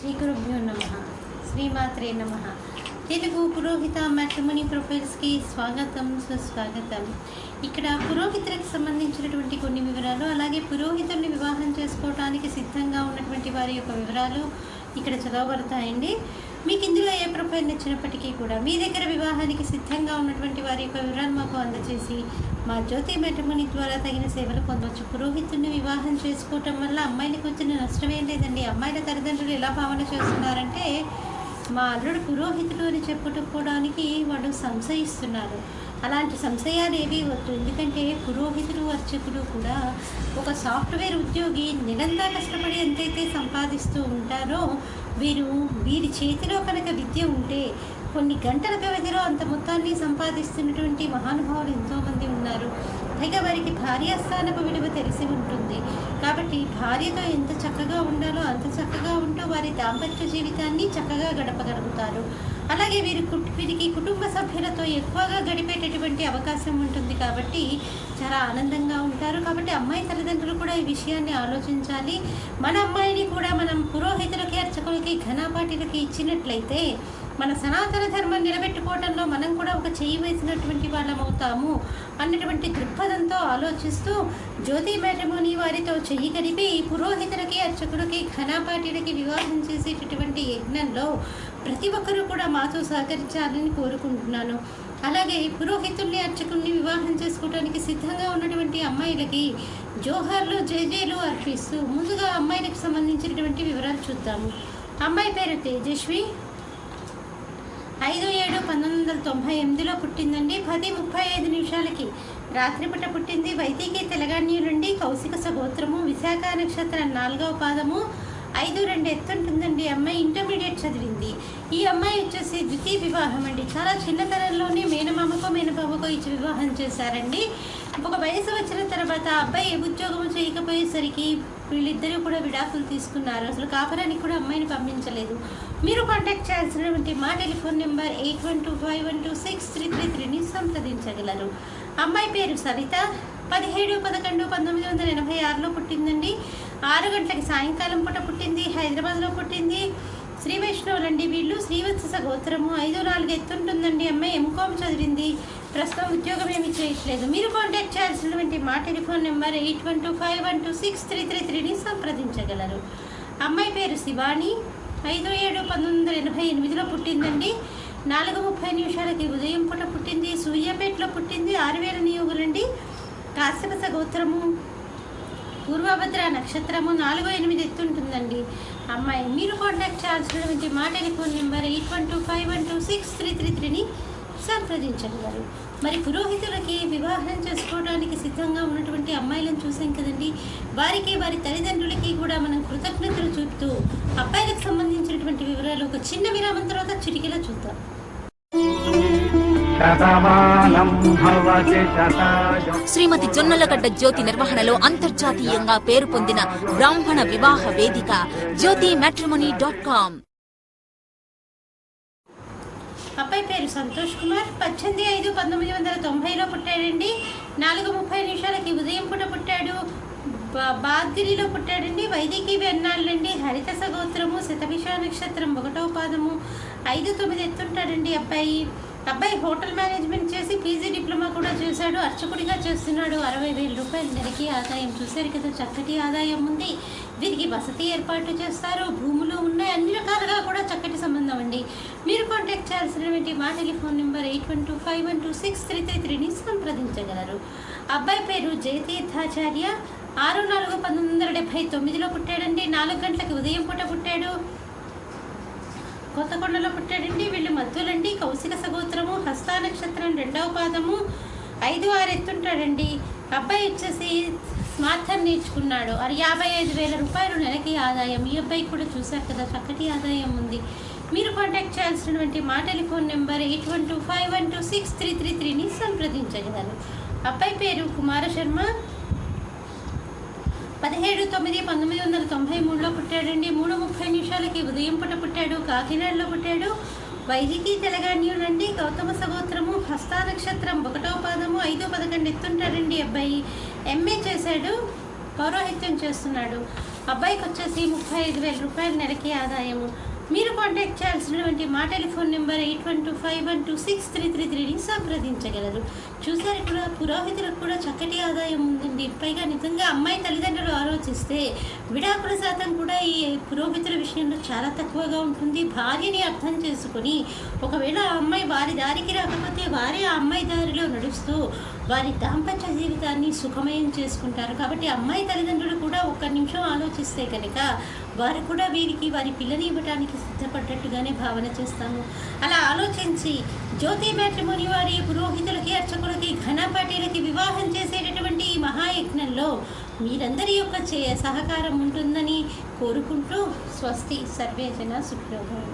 శ్రీ గురుభ్యో నమ. శ్రీమాత్రే నమ. తెలుగు పురోహిత మ్యాట్రిమోనీ ప్రొఫైల్స్కి స్వాగతం సుస్వాగతం. ఇక్కడ పురోహితులకు సంబంధించినటువంటి కొన్ని వివరాలు అలాగే పురోహితుల్ని వివాహం చేసుకోవడానికి సిద్ధంగా ఉన్నటువంటి వారి యొక్క వివరాలు ఇక్కడ చదవబడతాయండి. మీకు ఇందులో ఏ ప్రొఫైల్ నచ్చినప్పటికీ కూడా మీ దగ్గర వివాహానికి సిద్ధంగా ఉన్నటువంటి వారి యొక్క వివరాలు మాకు అందజేసి మా జ్యోతి మెటమని ద్వారా తగిన సేవలు పొందవచ్చు పురోహితుడిని వివాహం చేసుకోవటం వల్ల అమ్మాయిలకు వచ్చిన నష్టమేం లేదండి. అమ్మాయిల తల్లిదండ్రులు ఎలా భావన చేస్తున్నారంటే మా అల్లుడు పురోహితుడు అని చెప్పుకోవడానికి వాళ్ళు సంశయిస్తున్నారు. అలాంటి సంశయాలు ఏవి వద్దు. ఎందుకంటే పురోహితుడు అర్చకుడు కూడా ఒక సాఫ్ట్వేర్ ఉద్యోగి నిరంతర కష్టపడి ఎంతైతే సంపాదిస్తూ ఉంటారో వీరు వీరి చేతిలో కనుక విద్య ఉంటే కొన్ని గంటల వ్యవధిలో అంత మొత్తాన్ని సంపాదిస్తున్నటువంటి మహానుభావులు ఎంతోమంది ఉన్నారు. పైగా వారికి భార్యాస్థానపు విలువ తెలిసి ఉంటుంది. కాబట్టి భార్యతో ఎంత చక్కగా ఉండాలో అంత చక్కగా ఉంటూ వారి దాంపత్య జీవితాన్ని చక్కగా గడపగలుగుతారు. అలాగే వీరి వీరికి కుటుంబ సభ్యులతో ఎక్కువగా గడిపేటటువంటి అవకాశం ఉంటుంది కాబట్టి చాలా ఆనందంగా ఉంటారు. కాబట్టి అమ్మాయి తల్లిదండ్రులు కూడా ఈ విషయాన్ని ఆలోచించాలి. మన అమ్మాయిని కూడా మనం పురోహితులకి అర్చకులకి ఘనాపాటిలకి ఇచ్చినట్లయితే మన సనాతన ధర్మం నిలబెట్టుకోవడంలో మనం కూడా ఒక చేయి వేసినటువంటి వాళ్ళం అవుతాము అన్నటువంటి దృక్పథంతో ఆలోచిస్తూ జ్యోతి మ్యాట్రిమోని వారితో చెయ్యి కలిపి పురోహితులకి అర్చకులకి ఘనాపాటిలకి వివాహం చేసేటటువంటి యజ్ఞంలో ప్రతి ఒక్కరూ కూడా మాతో సహకరించాలని కోరుకుంటున్నాను. అలాగే పురోహితుల్ని అర్చకుల్ని వివాహం చేసుకోవడానికి సిద్ధంగా ఉన్నటువంటి అమ్మాయిలకి జోహార్లు జేజేలు అర్పిస్తూ ముందుగా అమ్మాయిలకు సంబంధించినటువంటి వివరాలు చూద్దాము. అమ్మాయి పేరు తేజస్వి. ఐదు ఏడు పంతొమ్మిది వందల తొంభై ఎనిమిదిలో పుట్టిందండి. పది ముప్పై ఐదు నిమిషాలకి. రాత్రిపూట పుట్టింది వైదికి తెలంగాణ నుండి కౌశిక సగోత్రము విశాఖ నక్షత్రం నాలుగవ పాదము. ఐదు రెండు ఎత్తుంటుందండి. అమ్మాయి ఇంటర్మీడియట్ చదివింది. ఈ అమ్మాయి వచ్చేసి ద్వితీయ వివాహం అండి. చాలా చిన్నతనంలోనే మేనమామకో మేనబాబుకో ఇచ్చి వివాహం చేశారండి. ఒక వయసు వచ్చిన తర్వాత అబ్బాయి ఏ ఉద్యోగం పోయేసరికి వీళ్ళిద్దరూ కూడా విడాకులు తీసుకున్నారు. అసలు కాపురానికి కూడా అమ్మాయిని పంపించలేదు. మీరు కాంటాక్ట్ చేయాల్సినటువంటి మా telephone number eight one two five one two six three three త్రీని సంప్రదించగలరు. అమ్మాయి పేరు సరిత పదిహేడు పదకొండు పంతొమ్మిది వందల ఎనభై ఆరులో పుట్టిందండి. ఆరు గంటలకి సాయంకాలం పూట పుట్టింది. హైదరాబాద్లో పుట్టింది. శ్రీ వైష్ణవులండి వీళ్ళు. శ్రీవత్స గోత్రము ఐదు నాలుగు ఎత్తుంటుందండి. అమ్మాయి ఎంకామ్ చదివింది. ప్రస్తుతం ఉద్యోగం ఏమి చేయట్లేదు. మీరు కాంటాక్ట్ చేయాల్సినటువంటి మా telephone number eight one two five one two six three three త్రీని సంప్రదించగలరు. అమ్మాయి పేరు శివాని. ఐదు ఏడు పంతొమ్మిది వందల ఎనభై ఎనిమిదిలో పుట్టిందండి. నాలుగు ముప్పై నిమిషాలకి ఉదయం పూట పుట్టింది. సూర్యాపేటలో పుట్టింది. ఆరు వేల నియోగులండి. కాశ్యపస గోత్రము పూర్వభద్ర నక్షత్రము నాలుగు ఎనిమిది ఎత్తుంటుందండి అమ్మాయి మీరు కాంటాక్ట్ చేయాల్సినటువంటి మా telephone number eight one two five one two six three three త్రీని సంప్రదించగలరు మరి పురోహితులకి వివాహం చేసుకోవడానికి సిద్ధంగా ఉన్నటువంటి అమ్మాయిలను చూసాం కదండి. వారికి వారి తల్లిదండ్రులకి కూడా మనం కృతజ్ఞతలు చూపుతూ అబ్బాయిలకు సంబంధించినటువంటి వివరాలు ఒక చిన్న విరామం తర్వాత చిటికెలా చూద్దాం. శ్రీమతి జొన్నలగడ్డ జ్యోతి నిర్వహణలో అంతర్జాతీయంగా పేరు పొందిన బ్రాహ్మణ వివాహ వేదిక జ్యోతి మ్యాట్రిమోనీ డాట్ కామ్. అబ్బాయి పేరు సంతోష్ కుమార్. పద్దెనిమిది ఐదు పంతొమ్మిది వందల తొంభైలో పుట్టాడండి. నాలుగు ముప్పై నిమిషాలకి ఉదయం పూట పుట్టాడు. బా- బాద్గిరిలో పుట్టాడండి. వైదికీ వెన్నాళ్ళండి. హరిత సగోత్రము శతభిష నక్షత్రం ఒకటో పాదము. ఐదు తొమ్మిది ఎత్తుంటాడండి అబ్బాయి. అబ్బాయి హోటల్ మేనేజ్మెంట్ చేసి పీజీ డిప్లొమా కూడా చేశాడు. అర్చకుడిగా చేస్తున్నాడు. అరవై వేల రూపాయలు నెలకి ఆదాయం చూశారు కదా. చక్కటి ఆదాయం ఉంది. వీరికి వసతి ఏర్పాటు చేస్తారు. భూమి ఉన్నాయి అన్ని రకాలుగా కూడా చక్కటి సంబంధం అండి మీరు కాంటాక్ట్ చేయాల్సినటువంటి మా telephone number eight one two five one two six three three త్రీని సంప్రదించగలరు. అబ్బాయి పేరు జయతీర్థాచార్య. ఆరు నాలుగు పంతొమ్మిది వందల డెబ్బై తొమ్మిదిలో పుట్టాడండి. నాలుగు గంటలకు ఉదయం పూట పుట్టాడు. కొత్తకొండలో పుట్టాడండి. వీళ్ళు మధ్యలండి కౌశిక సగోత్రము హస్తా నక్షత్రం రెండవ పాదము ఐదు ఆరు ఎత్తుంటాడండి. అబ్బాయి వచ్చేసి స్మార్థం నేర్చుకున్నాడు. అది యాభై ఐదు వేల రూపాయలు నెలకి ఆదాయం. ఈ అబ్బాయి కూడా చూశారు కదా చక్కటి ఆదాయం ఉంది. మీరు కాంటాక్ట్ చేయాల్సినటువంటి మా telephone number eight one two five one two six three three త్రీని సంప్రదించగలరు. అబ్బాయి పేరు కుమార శర్మ. పదిహేడు తొమ్మిది పంతొమ్మిది వందల తొంభై మూడులో పుట్టాడండి. మూడు ముప్పై నిమిషాలకి ఉదయం పుట్ట పుట్టాడు. కాకినాడలో పుట్టాడు. వైదికీ తెలంగాణ్యుడండి గౌతమ సగోత్రము హస్తా నక్షత్రం ఒకటో పాదము ఐదో పదకొండు ఎత్తుంటాడండి అబ్బాయి. ఎంఏ చేశాడు. పౌరోహిత్యం చేస్తున్నాడు. అబ్బాయికి వచ్చేసి ముప్పై ఐదు వేల రూపాయల నెలకి ఆదాయము. మీరు కాంటాక్ట్ చేయాల్సినటువంటి మా telephone number eight one two five one two six three three త్రీని సంప్రదించగలరు. చూసారు ఇక్కడ పురోహితులకు కూడా చక్కటి ఆదాయం ఉందండి. పైగా నిజంగా అమ్మాయి తల్లిదండ్రులు ఆలోచిస్తే విడాకుల శాతం కూడా ఈ పురోహితుల విషయంలో చాలా తక్కువగా ఉంటుంది. భార్యని అర్థం చేసుకొని ఒకవేళ ఆ అమ్మాయి వారి దారికి రాకపోతే వారే ఆ అమ్మాయి దారిలో నడుస్తూ వారి దాంపత్య జీవితాన్ని సుఖమయం చేసుకుంటారు. కాబట్టి అమ్మాయి తల్లిదండ్రులు కూడా ఒక్క నిమిషం ఆలోచిస్తే కనుక వారు కూడా వీరికి వారి పిల్లని ఇవ్వడానికి సిద్ధపడ్డట్టుగానే భావన చేస్తాము. అలా ఆలోచించి జ్యోతి మ్యాట్రిమోని వారి పురోహితులకి అర్చకులకి ఘనపాటీలకి వివాహం చేసేటటువంటి ఈ మహాయజ్ఞంలో మీరందరి యొక్క చే సహకారం ఉంటుందని కోరుకుంటూ స్వస్తి. సర్వేజన సుఖ్యోభవం